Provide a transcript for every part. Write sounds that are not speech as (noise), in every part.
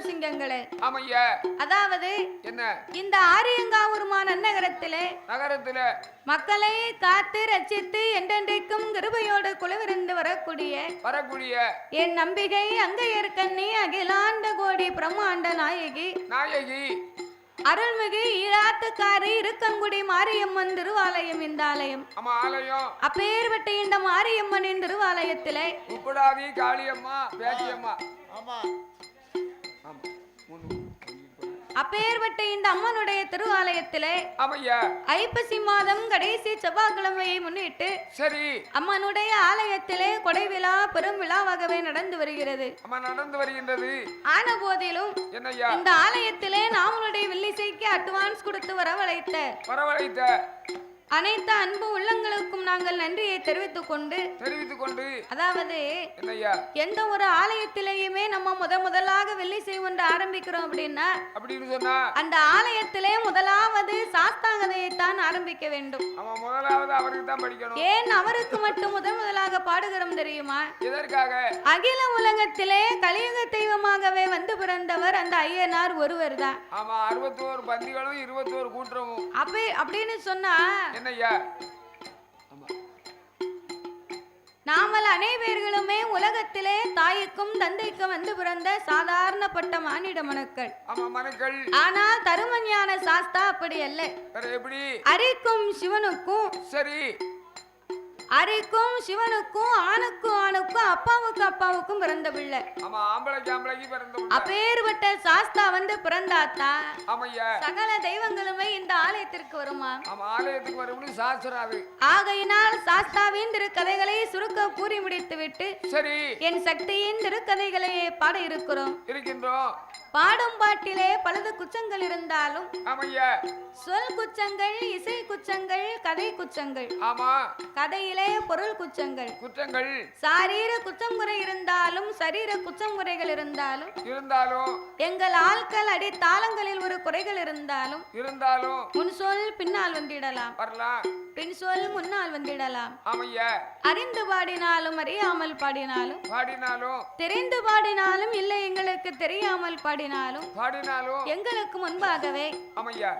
இளம் சிங்கங்களே. ஆமையா அதாவது என்ன? இந்த ஆரியங்காவூர் நகரத்திலே நகரத்துல. மக்களை காத்து ரட்சித்து என்றென்றைக்கும் கிருபையோடு குழுவிருந்து வரக்கூடிய வரக்கூடிய என் நம்பிக்கை அங்கையர்கண்ணி அகிலாண்ட கோடி பிரம்மாண்ட நாயகி நாயகி. அருள்மிகு ஈராத்துக்காரி இருக்கங்குடி மாரியம்மன் திருவாலயம் இந்த ஆலயம். அப்பேற்பட்ட இந்த மாரியம்மனின் திருவாலயத்திலே உப்புடாதி காளியம்மா பேச்சியம்மா. ஆமா. அப்பேற்பட்ட இந்த அம்மனுடைய திருவாலயத்திலே ஆமையா? ஐப்பசி மாதம் கடைசி செவ்வாய்க்கிழமையை முன்னிட்டு சரி. அம்மனுடைய ஆலயத்திலே கொடை விழா பெரும் விழாவாகவே நடந்து வருகிறது. அம்மா நடந்து வருகின்றது. ஆன போதிலும் இந்த ஆலயத்திலே நாமளுடைய வில்லிசைக்கு அட்வான்ஸ் கொடுத்து வரவழைத்த வரவழைத்த? அனைத்து அன்பு உள்ளங்களுக்கும் நாங்கள் நன்றியை தெரிவித்துக் கொண்டு தெரிவித்துக் கொண்டு அதாவது எந்த ஒரு ஆலயத்திலேயுமே நம்ம முத முதலாக வெள்ளிசை ஒன்று ஆரம்பிக்கிறோம் அப்படின்னா அப்படின்னு சொன்னா? அந்த ஆலயத்திலே முதலாவது சாஸ்தாங்கதையைத்தான் ஆரம்பிக்க வேண்டும். முதலாவது அவருக்கு தான் படிக்கணும். ஏன் அவருக்கு மட்டும் முதன் முதலாக பாடுகிறோம் தெரியுமா? எதற்காக? அகில உலகத்திலே கலியுக தெய்வமாகவே வந்து பிறந்தவர் அந்த ஐயனார் ஒருவர் தான் ஆமா அறுபத்தோரு பந்திகளும் இருபத்தோரு கூற்றமும். அப்படி அப்படின்னு சொன்னா நாமல் அனைவர்களுமே உலகத்திலே தாய்க்கும் தந்தைக்கும் வந்து பிறந்த சாதாரணப்பட்ட மானிட மனுக்கள். ஆனால் தருமஞான சாஸ்தா அப்படி அல்ல. அரிக்கும் சிவனுக்கும் சரி. அரிக்கும் சிவனுக்கும் ஆணுக்கும் ஆணுக்கும் அப்பாவுக்கு அப்பாவுக்கும் பிறந்த பிள்ளை. ஆமா ஆம்பளைக்கு ஆம்பளைக்கு பிறந்த உள்ள. அப்பேற்பட்ட சாஸ்தா வந்து பிறந்தாத்தான் ஆமையா. சகல தெய்வங்களுமே இந்த ஆலயத்திற்கு வருமா? ஆமா ஆலயத்துக்கு வரும்னு சாஸ்திரம் அது ஆகையினால் சாஸ்தாவின் திருக்கதைகளை சுருக்க கூறி முடித்துவிட்டு சரி. என் சக்தியின் திருக்கதைகளை பாட இருக்கிறோம். இருக்கின்றோம். பாடும் பாட்டிலே பலது குச்சங்கள் இருந்தாலும் ஆமையா. சொல் குச்சங்கள் இசை குச்சங்கள் கதை குச்சங்கள். ஆமா. கதையிலே பொருள் குச்சங்கள். குற்றங்கள். சாரீர குற்றம் குறை இருந்தாலும் சரீர குற்றம் குறைகள் இருந்தாலும் இருந்தாலும். எங்கள் ஆட்கள் அடி தாளங்களில் ஒரு குறைகள் இருந்தாலும் இருந்தாலும். முன் சொல் பின்னால் வந்திடலாம். வரலாம். பின் சொல் முன்னால் வந்திடலாம். ஆமையா. அறிந்து பாடினாலும் அறியாமல் பாடினாலும் பாடினாலும். தெரிந்து பாடினாலும் இல்லை எங்களுக்கு தெரியாமல் பாடினாலும் பாடினாலும் எங்களுக்கு முன்பாகவே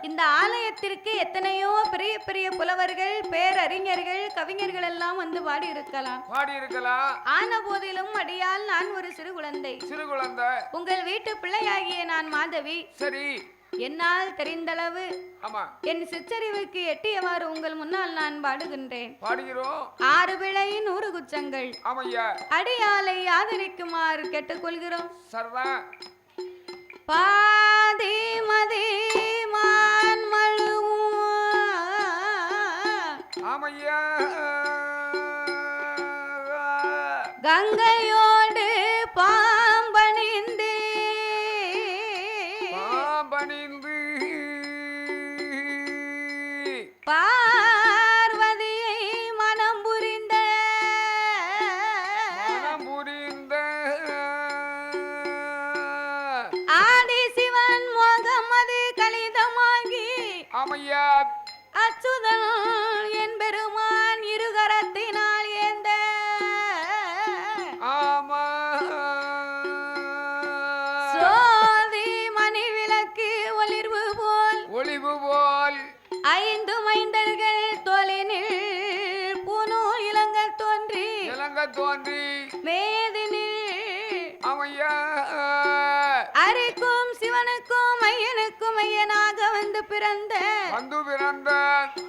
இந்த ஆலயத்திற்கு எத்தனையோ பெரிய பெரிய புலவர்கள் பேரறிஞர்கள் கவிஞர்கள் எல்லாம் வந்து பாடி இருக்கலாம் பாடி இருக்கலாம் ஆன போதிலும் அடியால் நான் ஒரு சிறு குழந்தை. சிறு குழந்தை. உங்கள் வீட்டு பிள்ளையாகிய நான் மாதவி. சரி. என்னால் தெரிந்தளவு என் சிற்றறிவுக்கு எட்டியவாறு உங்கள் முன்னால் நான் பாடுகின்றேன். ஆறு பிழை நூறு குச்சங்கள் அடியாலை ஆதரிக்குமாறு கேட்டுக்கொள்கிறோம். பாதி மதி மான் மழுவும். ஆமையா. கங்கையோடு ஆமையா பிறந்த வந்து பிறந்த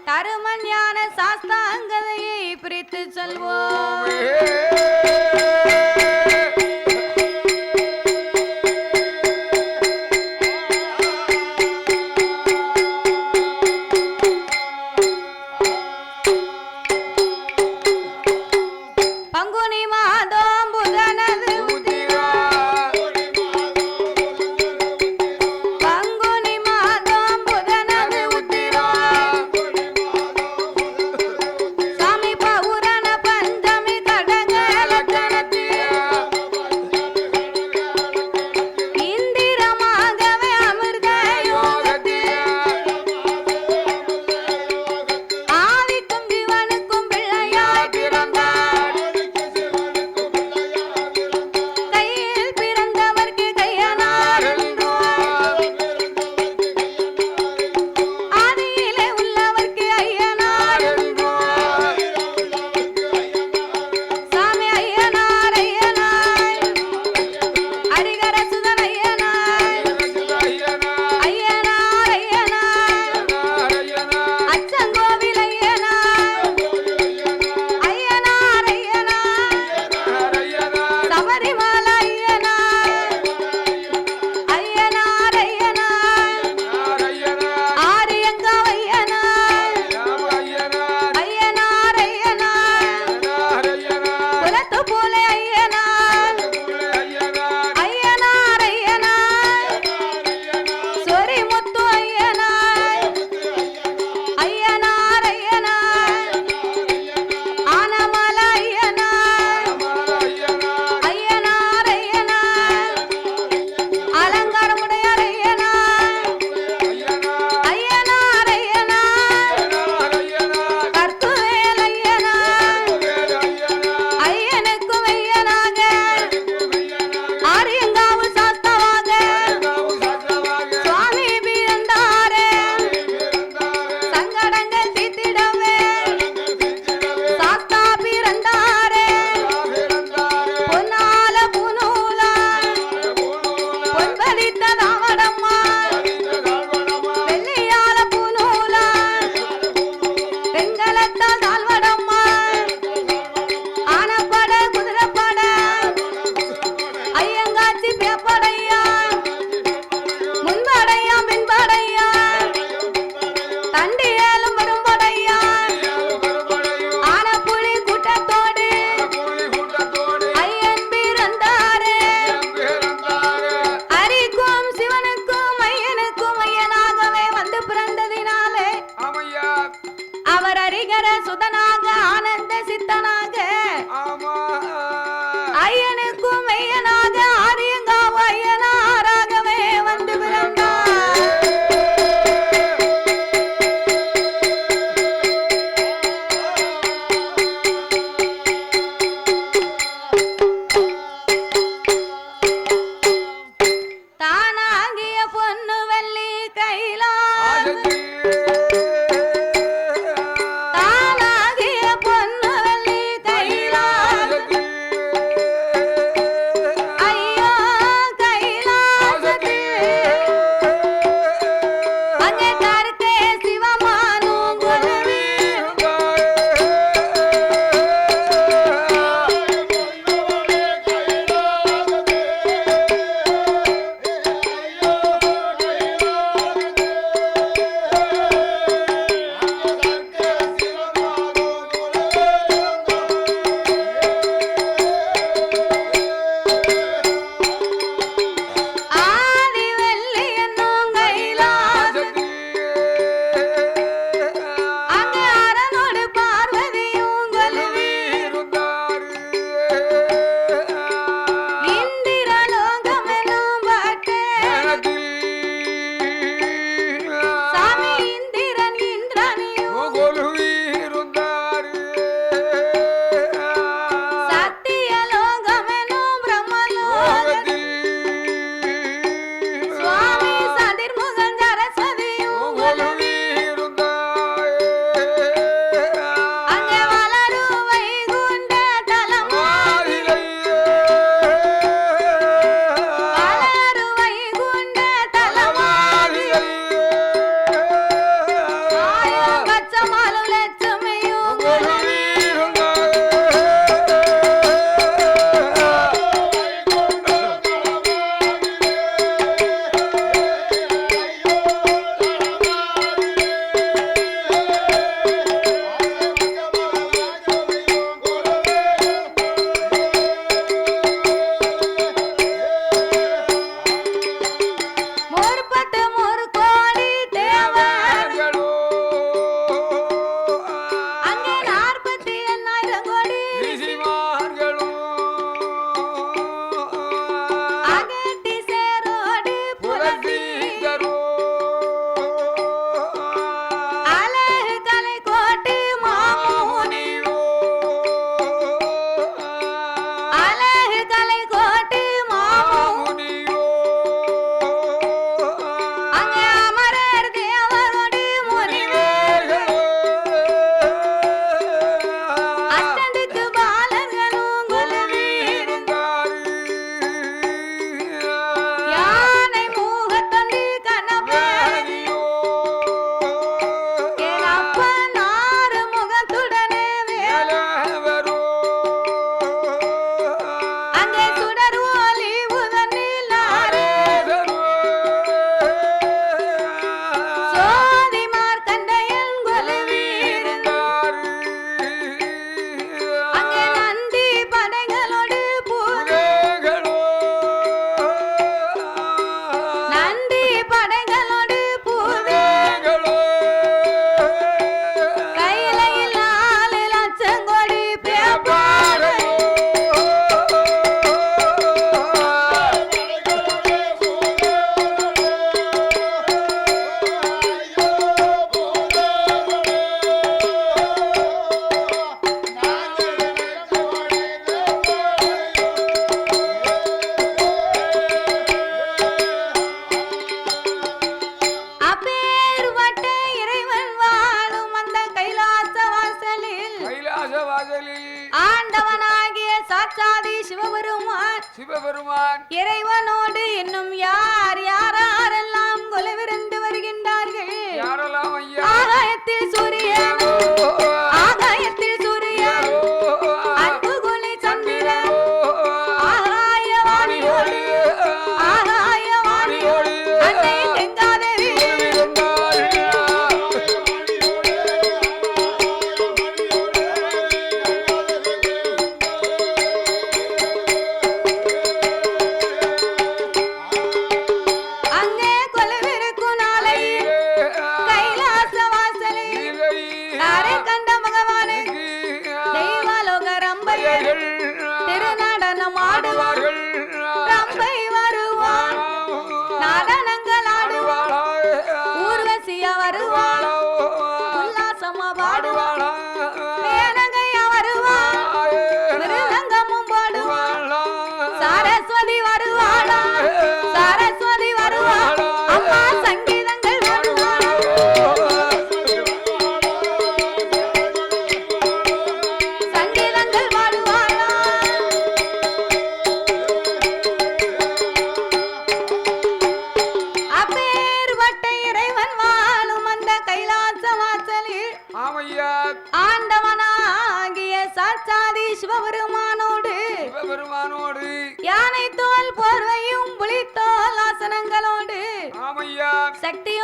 தருமன் ஞான சாஸ்தாங்கதையை பிரித்து சொல்வோம்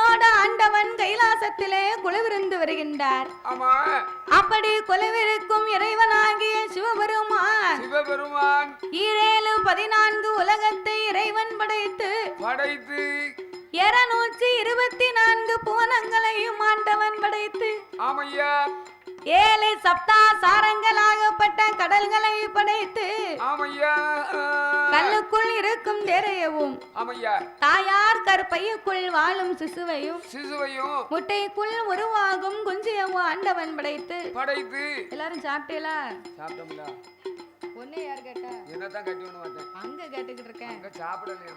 சக்தியோட ஆண்டவன் கைலாசத்திலே குழுவிருந்து வருகின்றார். அப்படி குழுவிருக்கும் இறைவனாகிய சிவபெருமான் சிவபெருமான் ஈரேழு பதினான்கு உலகத்தை இறைவன் படைத்து படைத்து இருநூற்றி இருபத்தி நான்கு புவனங்களையும் ஆண்டவன் படைத்து ஆமையா. ஏழு சப்தா சாரங்களாகப்பட்ட கடல்களை படைத்து கல்லுக்குள் இருக்கும் தேரையவும் ஆமையா. தாயார் கற்பையுக்குள் வாழும் சிசுவையும் சிசுவையும் முட்டைக்குள் உருவாகும் குஞ்சியவும் ஆண்டவன் படைத்து. படைத்து. எல்லாரும் சாப்பிட்டீங்களா? சாப்பிட்டோம்ல. ஒன்னே யார் கேட்டா? என்னதான் கட்டி ஒண்ணு அங்க கேட்டுக்கிட்டு இருக்கேன். சாப்பிடலையா?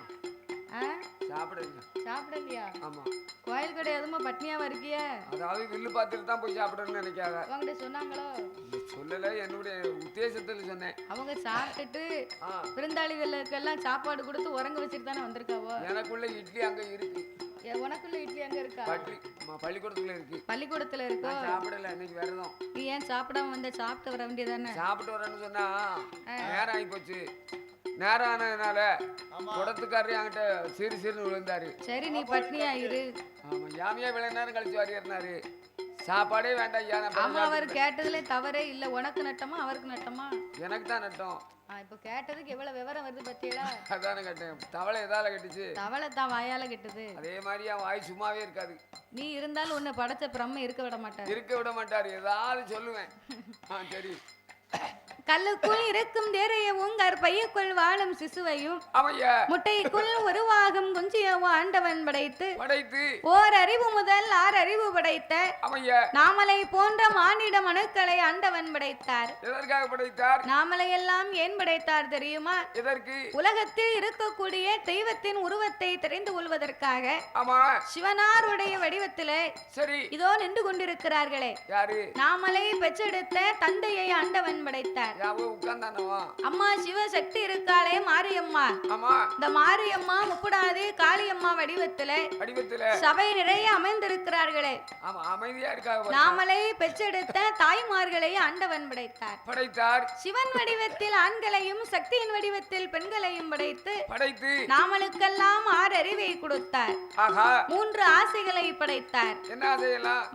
சாப்பிடலையா சாப்பிடலையா? ஆமா. கோயில் கடை எதுவுமா பட்னியாவா இருக்கிய? அதாவது வில்லு பார்த்துட்டு தான் போய் சாப்பிடணும்னு நினைக்காத. அவங்ககிட்ட சொன்னாங்களோ? சொல்லல என்னுடைய உத்தேசத்துல சொன்னேன். அவங்க சாப்பிட்டுட்டு ஆ. விருந்தாளிகளுக்கெல்லாம் சாப்பாடு கொடுத்து உறங்க வச்சுட்டு தானே வந்திருக்காவோ? எனக்குள்ள இட்லி அங்க இருக்கு. உனக்குள்ள இட்லி எங்க இருக்கா? பள்ளிக்கூடத்துல இருக்கு. பள்ளிக்கூடத்துல இருக்கோ? சாப்பிடல இன்னைக்கு விரதம். நீ ஏன் சாப்பிடாம வந்த சாப்பிட்டு வர வேண்டியதானே சாப்பிட்டு வரேன்னு சொன்னா நேரம் ஆகி போச்சு நேரம் ஆனதுனால குடத்துக்காரரு என்கிட்ட சிறு சிறுன்னு விழுந்தாரு. சரி நீ பட்னியா இரு. ஆமா யாமியா விளை நேரம் கழிச்சு வரையிறாரு சாப்பாடே வேண்டாம் ஐயா ஆமா அவர் கேட்டதுல தவறே இல்ல. உனக்கு நட்டமா அவருக்கு நட்டமா? எனக்கு தான் நட்டம். இப்ப கேட்டதுக்கு எவ்வளவு விவரம் வருது பத்தியலா? அதானே கேட்டேன். தவளை எதால கட்டுச்சு? தவளை தான் வாயால கெட்டது. அதே மாதிரி என் வாய் சும்மாவே இருக்காது. நீ இருந்தாலும் உன்னை படைச்ச பிரம்ம இருக்க விட மாட்டார். இருக்க விட மாட்டாரு. ஏதாவது சொல்லுவேன். ஆ சரி. கல்லுக்குள் இருக்கும் தேரையவும் கற்பையுக்குள் வாழும் சிசுவையும் முட்டைக்குள் உருவாகும் குஞ்சியவும் ஆண்டவன் படைத்து படைத்து ஓர் அறிவு முதல் ஆறு அறிவு படைத்த நாமலை போன்ற மானிட மனுக்களை ஆண்டவன் படைத்தார். படைத்தார்? நாமலை எல்லாம் ஏன் படைத்தார் தெரியுமா? உலகத்தில் இருக்கக்கூடிய தெய்வத்தின் உருவத்தை தெரிந்து கொள்வதற்காக சிவனாருடைய வடிவத்திலே சரி. இதோ நின்று கொண்டிருக்கிறார்களே. யாரு? நாமலை பெற்றெடுத்த தந்தையை ஆண்டவன் படைத்தார். அம்மா சிவசக்தி இருக்காளே மாரியம்மா. இந்த மாரியம்மா முப்புடாதி காளியம்மா வடிவத்திலே வடிவத்துல. சபை நிறைய அமைந்திருக்கிறார்களே. நாமலை பெற்றெடுத்த தாய்மார்களை ஆண்டவன் படைத்தார். படைத்தார். சிவன் வடிவத்தில் ஆண்களையும் சக்தியின் வடிவத்தில் பெண்களையும் படைத்து படைத்து நாமளுக்கெல்லாம் ஆறு அறிவை கொடுத்தார் மூன்று ஆசைகளை படைத்தார்.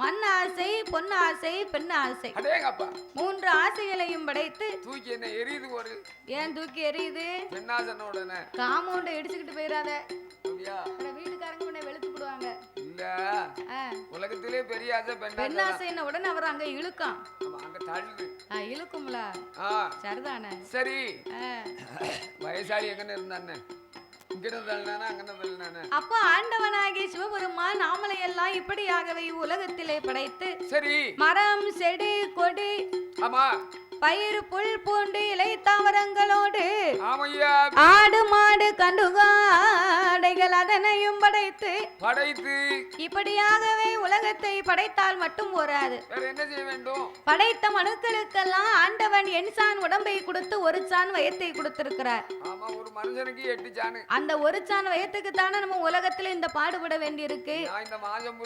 மண் ஆசை பொன் ஆசை பெண் ஆசை. மூன்று ஆசைகளையும் படைத்து தூக்கி என்ன எரியுது ஒரு. ஏன் தூக்கி பெண்ணாசன உடனே? காமௌண்ட இடிச்சுக்கிட்டு போயிடாத வீட்டுக்காரங்க உன்னை வெளுத்து போடுவாங்க. இல்ல. உலகத்திலே பெரிய ஆசை பெண்ணாசை உடனே அவர் அங்க இழுக்கான் ஆமா அங்க தள்ளுது. ஆ, இழுக்கும்ல. சரிதானே? சரி. வயசாளி எங்கன்னு இருந்தானே? அப்போ ஆண்டவனாகிய சிவபெருமான் நாமலை எல்லாம் இப்படியாகவே உலகத்திலே படைத்து சரி. மரம் செடி கொடி ஆமா. பயிர் புல் பூண்டு இலை தாவரங்களோடு ஆடு மாடு கண்டுகாடைகள் அதனையும் படைத்து படைத்து. இப்படியாகவே உலகத்தை படைத்தால் மட்டும் போராது. வேற என்ன செய்ய வேண்டும்? படைத்த மனுக்களுக்கெல்லாம் ஆண்டவன் எண்சான் உடம்பை கொடுத்து ஒரு சான் வயத்தை கொடுத்திருக்கிறார். ஆமா ஒரு மனுஷனுக்கு எட்டு சாணு அந்த ஒரு சான் வயத்துக்கு தானே நம்ம உலகத்துல இந்த பாடுபட வேண்டியிருக்கு. இந்த மாசம்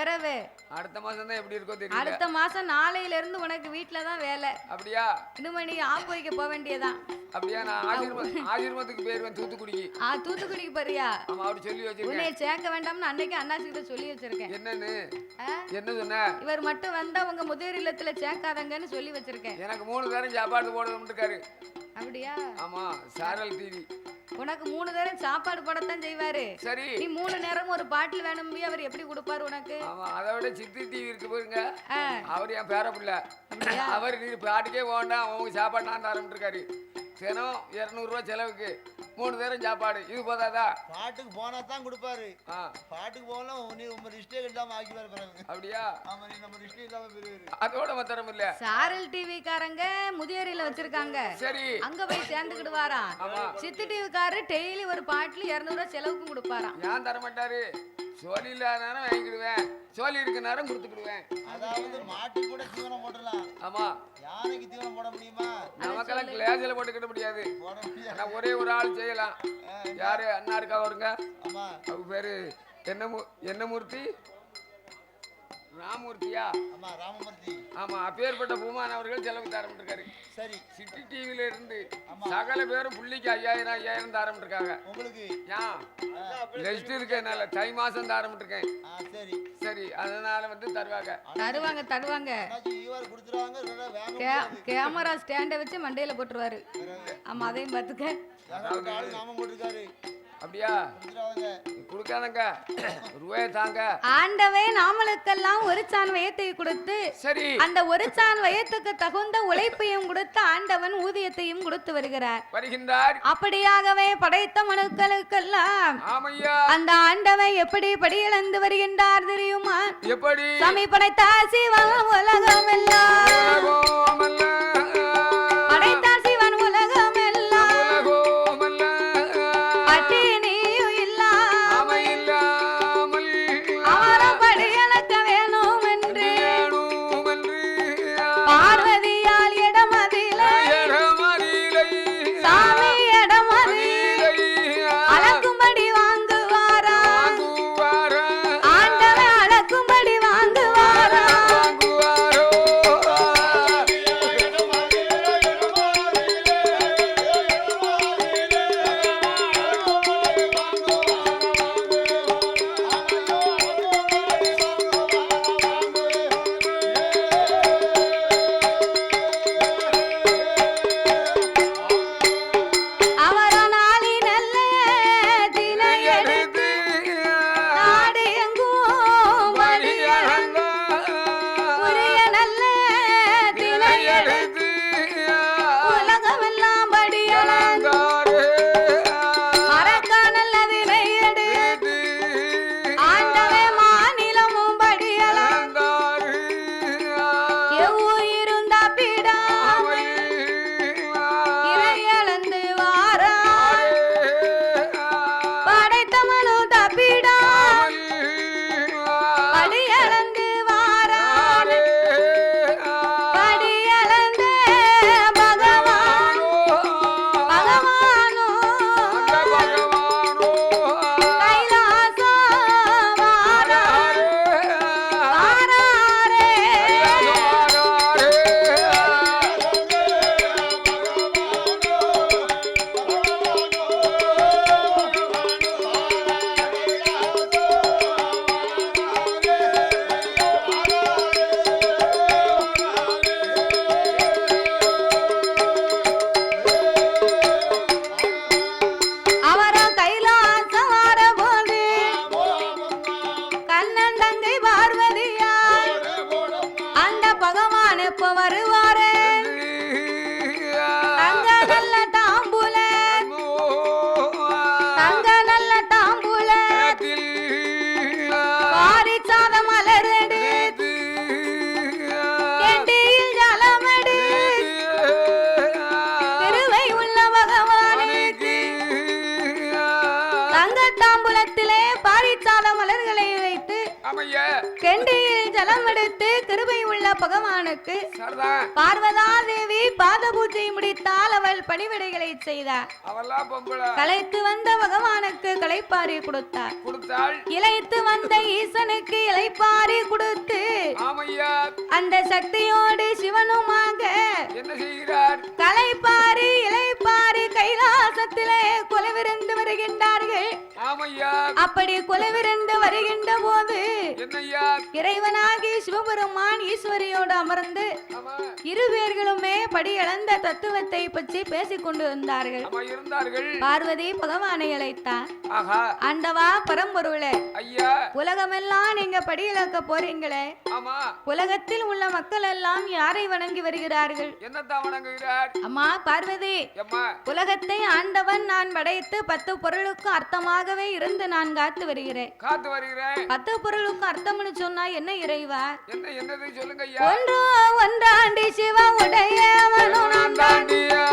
பிறகு அடுத்த மாசம் தான் எப்படி இருக்கோ அடுத்த மாசம் நாளையில இருந்து உனக்கு வீட்டுல தான் வேலை. அப்படியா? இன்னும் நீ ஆப்பு வைக்க போக வேண்டியதான் அப்படியா? நான் ஆசிரமம் ஆசிரமத்துக்கு போயிருவேன் தூத்துக்குடிக்கு. ஆ தூத்துக்குடிக்கு போறியா? ஆமா அப்படி சொல்லி வச்சிருக்கேன். உன்னை சேர்க்க வேண்டாம்னு அன்னைக்கு அண்ணாச்சி கிட்ட சொல்லி வச்சிருக்கேன். என்னன்னு? என்ன சொன்ன? இவர் மட்டும் வந்தா உங்க முதியோர் இல்லத்துல சேர்க்காதங்கன்னு சொல்லி வச்சிருக்கேன். எனக்கு மூணு பேரும் சாப்பாடு போடணும்னு இருக்காரு. அப்படியா? ஆமா சாரல் டிவி. உனக்கு மூணு நேரம் சாப்பாடு போடத்தான் செய்வாரு. சரி. நீ மூணு நேரம் ஒரு பாட்டில் வேணும்பி அவர் எப்படி கொடுப்பாரு உனக்கு? ஆமா அதை விட சித்தி டிவி இருக்கு பாருங்க. அவர் என் பேர பிள்ளை அவர் நீ பாட்டுக்கே போண்டாம் அவங்க சாப்பாடு நான் தரமிட்டு இருக்காரு. தினம் இரநூறுவா செலவுக்கு. மூணு பேரும் சாப்பாடு. இது போதாதா? பாட்டுக்கு போனா தான் கொடுப்பாரு. பாட்டுக்கு போகலாம் நீ உங்க ரிஸ்டே இல்லாம ஆக்கி பிறகு அப்படியா? ஆமா நீ நம்ம ரிஸ்டே இல்லாம பெரியவர் அதோட மத்திரம் இல்ல. சாரல் டிவி காரங்க முதியோரில வச்சிருக்காங்க. சரி. அங்க போய் சேர்ந்துக்கிடுவாராம். ஆமா. சித்து டிவி காரரு டெய்லி ஒரு பாட்டில் இரநூறுவா செலவுக்கும் கொடுப்பாராம். ஏன் தர மாட்டாரு நேரம் வாங்கிக்கிடுவேன். சோழி இருக்க நேரம் கொடுத்துக்கிடுவேன். அதாவது மாட்டுக்கு கூட தீவனம் போடலாம் ஆமா. யானைக்கு தீவனம் போட முடியுமா? நமக்கெல்லாம் கிளாஸில் போட்டுக்கிட முடியாது. ஆனா ஒரே ஒரு ஆள் செய்யலாம். யாரு? அண்ணா இருக்கா வருங்க ஆமா. அவங்க பேரு என்ன மூ என்ன மூர்த்தி? ராமூர்த்தியா? ஆமா ராமமூர்த்தி. ஆமா அப்பேற்பட்ட பூமான் அவர்கள் செலவு தரமிட்டிருக்காரு சரி. சிட்டி டிவில இருந்து. சகல பேரும் புள்ளிக்கு ஐயாயிரம் ஐயாயிரம் தரமிட்டிருக்காங்க உங்களுக்கு? லெஸ்ட் இருக்கனால தை மாசம் தரமிட்டிருக்கேன் ஆ சரி. சரி அதனால வந்து தருவாங்க. தருவாங்க தருவாங்க. கேமரா ஸ்டாண்டை வச்சு மண்டையில போட்டுருவாரு. ஆமா அதையும் பார்த்துக்க. போட்டிருக்காரு. அப்படியா? கொடுக்காதங்க. (coughs) ரூபாய் தாங்க. ஆண்டவே நாமளுக்கெல்லாம் ஒரு சான் வயத்தை கொடுத்து சரி. அந்த ஒரு சான் வயத்துக்கு தகுந்த உழைப்பையும் கொடுத்து ஆண்டவன் ஊதியத்தையும் கொடுத்து வருகிறார். வருகின்றார். அப்படியாகவே படைத்த மனுக்களுக்கெல்லாம் அந்த ஆண்டவன் எப்படி படியிழந்து வருகின்றார் தெரியுமா? எப்படி? சாமி படைத்த சிவன் உலகம் எல்லாம் கெண்டியில் ஜலம் எடுத்து கிருபை உள்ள பகவானுக்கு சரிதான் பார்வதா தேவி பாத பூஜை முடித்தால் அவள் பணிவிடைகளை செய்தார். களைத்து வந்த பகவானுக்கு களைப்பாரி கொடுத்தார். கொடுத்தாள். இளைத்து வந்த ஈசனுக்கு இளைப்பாரி கொடுத்து அந்த சக்தியோடு சிவனுமாக என்ன செய்கிறார்? களைப்பாரி இளைப்பாரி கைலாசத்திலே கொலைவிருந்து வருகின்றார்கள். அப்படி கொலைவிருந்து வருகின்ற போது இறைவனாகி சிவபெருமான் ஈஸ்வரியோடு அமர்ந்து ஆமா. இரு பேர்களுமே படியளந்த தத்துவத்தை பற்றி பேசிக் கொண்டு இருந்தார்கள் ஆமா இருந்தார்கள். பார்வதி பகவானை அழைத்தார். ஆண்டவா பரம்பொருளே உலகமெல்லாம் நீங்க படியிழக்க போறீங்களே. ஆமா. உலகத்தில் உள்ள மக்கள் எல்லாம் யாரை வணங்கி வருகிறார்கள்? அம்மா பார்வதி உலகத்தை ஆண்டவன் நான் படைத்து பத்து பொருளுக்கு அர்த்தமாகவே இருந்து நான் காத்து வருகிறேன். காத்து வருகிறேன். பத்து பொருளுக்கு அர்த்தம்னு சொன்னா என்ன இறைவா என்ன என்னது சொல்லுங்க ஐயா. ஒன்று ஒன்றாண்டி சிவ உடையவனும் நான் தாண்டி தாண்டியா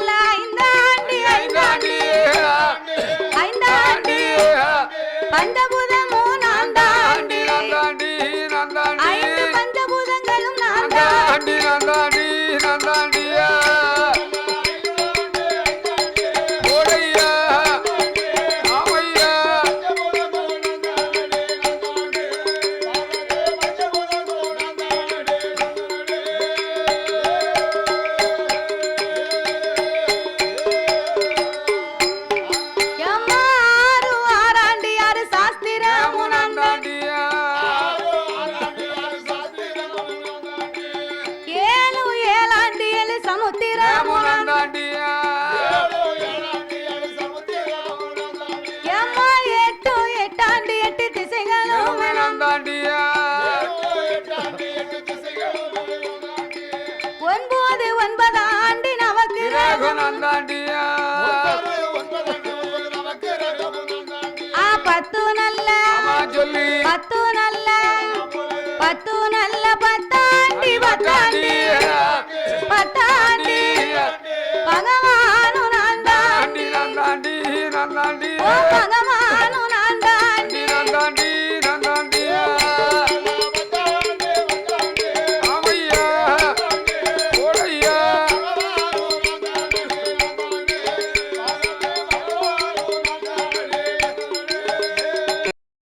¡Hola! நந்தாண்டியா ஆ பத்து நல்ல. சொல்லி. பத்து நல்ல. பத்து நல்ல பத்தாண்டி பத்தாண்டி. பத்தாண்டி. பகவானு நான் தாண்டி. நந்தாண்டி நந்தாண்டி ஓ பகவான்